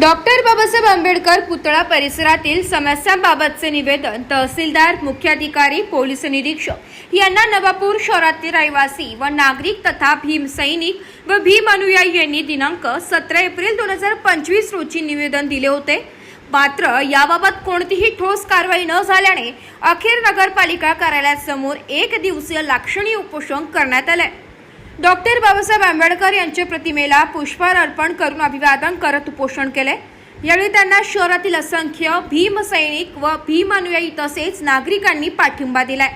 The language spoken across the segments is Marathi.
डॉक्टर बाबासाहेब आंबेडकर पुतळा परिसरातील समस्यांबाबतचे निवेदन तहसीलदार मुख्याधिकारी पोलीस निरीक्षक यांना नवापूर शहरातील रहिवासी व नागरिक तथा भीम सैनिक व भीम अनुयायी यांनी दिनांक सतरा एप्रिल दोन हजार पंचवीस रोजी निवेदन दिले होते. मात्र याबाबत कोणतीही ठोस कारवाई न झाल्याने अखेर नगरपालिका कार्यालयासमोर एक दिवसीय लाक्षणीय उपोषण करण्यात आले डॉक्टर बाबासाहेब आंबेडकर यांच्या प्रतिमेला पुष्पहार अर्पण करून अभिवादन करत उपोषण केले. यावेळी त्यांना शहरातील असंख्य भीमसैनिक व भीम अनुयायी तसेच नागरिकांनी पाठिंबा दिलाय.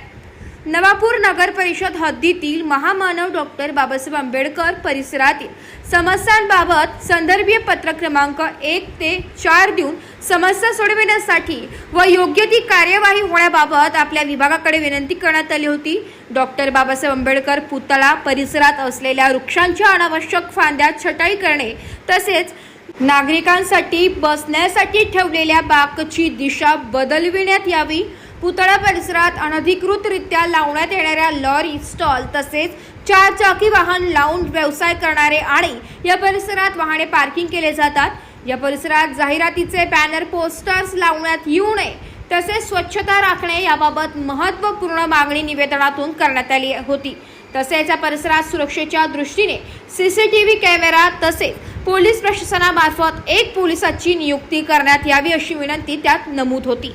नवापूर नगर परिषद हद्दीतील महामानव डॉक्टर बाबासाहेब आंबेडकर परिसरातील समस्यांबाबत संदर्भीय पत्र क्रमांक एक ते चार देऊन समस्या सोडविण्यासाठी व योग्य ती कार्यवाही होण्याबाबत आपल्या विभागाकडे विनंती करण्यात आली होती. डॉक्टर बाबासाहेब आंबेडकर पुतळा परिसरात असलेल्या वृक्षांच्या अनावश्यक फांद्या छटाई करणे तसेच नागरिकांसाठी बसण्यासाठी ठेवलेल्या बाकची दिशा बदलविण्यात यावी. पुतळा परिसरात अनधिकृतरित्या लावण्यात येणाऱ्या लॉरी स्टॉल तसेच चार चाकी वाहन लावून व्यवसाय करणारे आणि या परिसरात वाहने पार्किंग केले जातात. या परिसरात जाहिरातीचे बॅनर पोस्टर्स लावण्यात येऊ नये. तसेच स्वच्छता राखणे याबाबत महत्त्वपूर्ण मागणी निवेदनातून करण्यात आली होती. तसेच या परिसरात सुरक्षेच्या दृष्टीने C C T V camera तसेच पोलीस प्रशासनामार्फत एक पोलिसाची नियुक्ती करण्यात यावी अशी विनंती त्यात नमूद होती.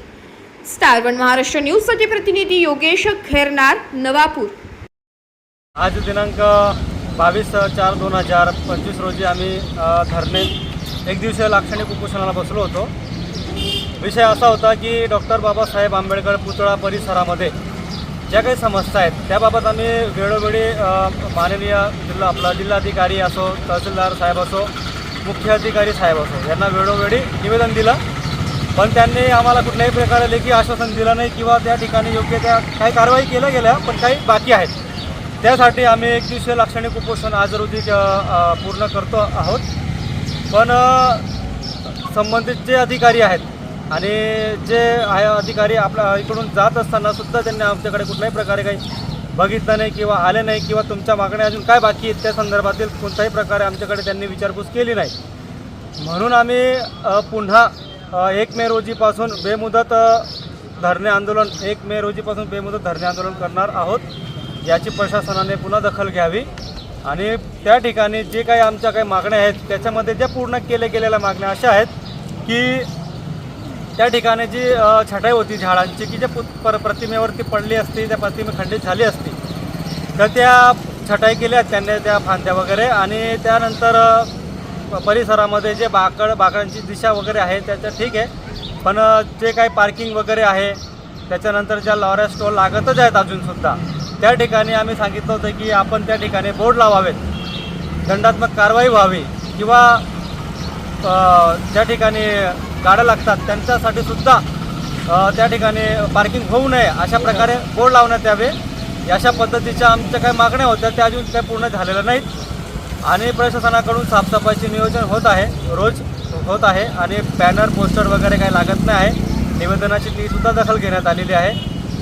स्टार वन महाराष्ट्र न्यूजसाठी प्रतिनिधी योगेश खैरनार नवापूर. आज दिनांक बावीस चार दोन हजार पंचवीस रोजी आम्ही धरणे एक दिवसीय लाक्षणिक उपोषणाला बसलो होतो. विषय असा होता की डॉक्टर बाबासाहेब आंबेडकर पुतळा परिसरामध्ये ज्या काही समस्या आहेत त्याबाबत आम्ही वेळोवेळी माननीय जिल्हा आपला जिल्हाधिकारी असो तहसीलदार साहेब असो मुख्य अधिकारी साहेब असो यांना वेळोवेळी निवेदन दिलं. पण त्यांनी आम्हाला कुठल्याही प्रकारे लेखी आश्वासन दिलं नाही किंवा त्या ठिकाणी योग्य त्या काही कारवाई केल्या गेल्या पण काही बाकी आहेत. त्यासाठी आम्ही एक दिवशी लाक्षणिक उपोषण आज रोजी पूर्ण करतो आहोत. पण संबंधित जे अधिकारी आहेत आणि जे आहे अधिकारी आपल्या इकडून जात असताना सुद्धा त्यांनी आमच्याकडे कुठल्याही प्रकारे काही बघितलं नाही किंवा आले नाही किंवा तुमच्या मागण्या अजून काय बाकी आहेत त्या संदर्भातील कोणत्याही प्रकारे आमच्याकडे त्यांनी विचारपूस केली नाही. म्हणून आम्ही पुन्हा एक मे रोजीपासून बेमुदत धरणे आंदोलन एक मे रोजीपासून बेमुदत धरणे आंदोलन करणार आहोत याची प्रशासनाने पुन्हा दखल घ्यावी. आणि त्या ठिकाणी जे काही आमच्या काही मागण्या आहेत त्याच्यामध्ये ज्या पूर्ण केल्या गेलेल्या मागण्या अशा आहेत की त्या ठिकाणी जी छटाई होती झाडांची की ज्या पु पर प्रतिमेवरती पडली असती त्या प्रतिमे खंडित झाली असती तर त्या छटाई केल्या त्यांनी त्या फांद्या वगैरे. आणि त्यानंतर परिसरामध्ये जे बाकड बाकडांची दिशा वगैरे आहे त्याचं ठीक आहे. पण जे काही पार्किंग वगैरे आहे त्याच्यानंतर ज्या लॉऱ्या स्टॉल लागतच आहेत अजूनसुद्धा त्या ठिकाणी आम्ही सांगितलं होतं की आपण त्या ठिकाणी बोर्ड लावावेत. दंडात्मक कारवाई व्हावी किंवा ज्या ठिकाणी गाड्या लागतात त्यांच्यासाठी सुद्धा त्या ठिकाणी पार्किंग होऊ नये अशा प्रकारे बोर्ड लावण्यात यावे. अशा पद्धतीच्या आमच्या काही मागण्या होत्या त्या अजून काही पूर्ण झालेल्या नाहीत. आणि प्रशासनाकडून साफसफाईचे नियोजन होत आहे. रोज होत आहे आणि बॅनर पोस्टर वगैरे काही लागत नाही आहे. निवेदनाची तीसुद्धा दखल घेण्यात आलेली आहे.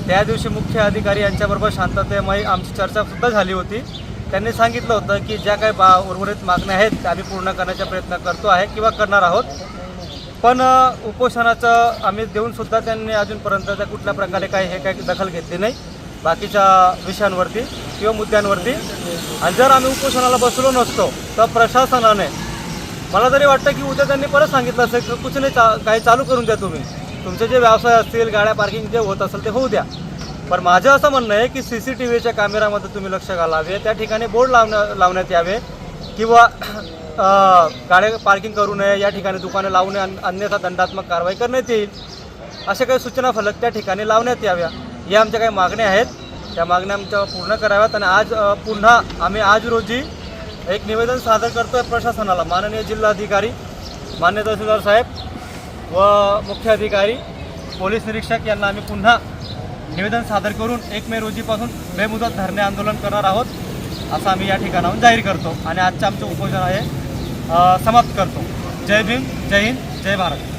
त्या दिवशी मुख्य अधिकारी यांच्याबरोबर शांततेमय आमची चर्चासुद्धा झाली होती. त्यांनी सांगितलं होतं की ज्या काही बा उर्वरित मागण्या आहेत त्या आम्ही पूर्ण करण्याचा प्रयत्न करतो आहे किंवा करणार आहोत. पण उपोषणाचं आम्ही देऊनसुद्धा त्यांनी अजूनपर्यंत त्या कुठल्या प्रकारे काही हे काही दखल घेतली नाही. बाकीच्या विषयांवरती किंवा मुद्द्यांवरती. आणि जर आम्ही उपोषणाला बसलो नसतो तर प्रशासनाने मला तरी वाटतं की उद्या त्यांनी परत सांगितलं असेल की कुछ नाही चा काही चालू करून द्या तुम्ही. तुमचे जे व्यवसाय असतील गाड्या पार्किंग जे होत असेल ते होऊ द्या. पण माझं असं म्हणणं आहे की सी सी टी व्हीच्या कॅमेरामध्ये तुम्ही लक्ष घालावे त्या ठिकाणी बोर्ड लावण्या लावण्यात यावे किंवा गाड्या पार्किंग करू नये या ठिकाणी दुकानं लावू नये अन- अन्यथा दंडात्मक कारवाई करण्यात येईल अशा काही सूचना फलक त्या ठिकाणी लावण्यात याव्या. या आमच्या काही मागण्या आहेत. त्या मागण्या आमच्या पूर्ण कराव्यात आणि आज पुन्हा आम्ही आज रोजी एक निवेदन सादर करतोय प्रशासनाला माननीय जिल्हाधिकारी मान्य तहसीलदार साहेब व मुख्य अधिकारी पोलीस निरीक्षक यांना आम्ही पुन्हा निवेदन सादर करून एक मे रोजीपासून बेमुदत धरणे आंदोलन करणार आहोत असं आम्ही या ठिकाणाहून जाहीर करतो. आणि आजचं आमचं उपोषण आहे समाप्त करतो. जय भीम जय हिंद जय भारत.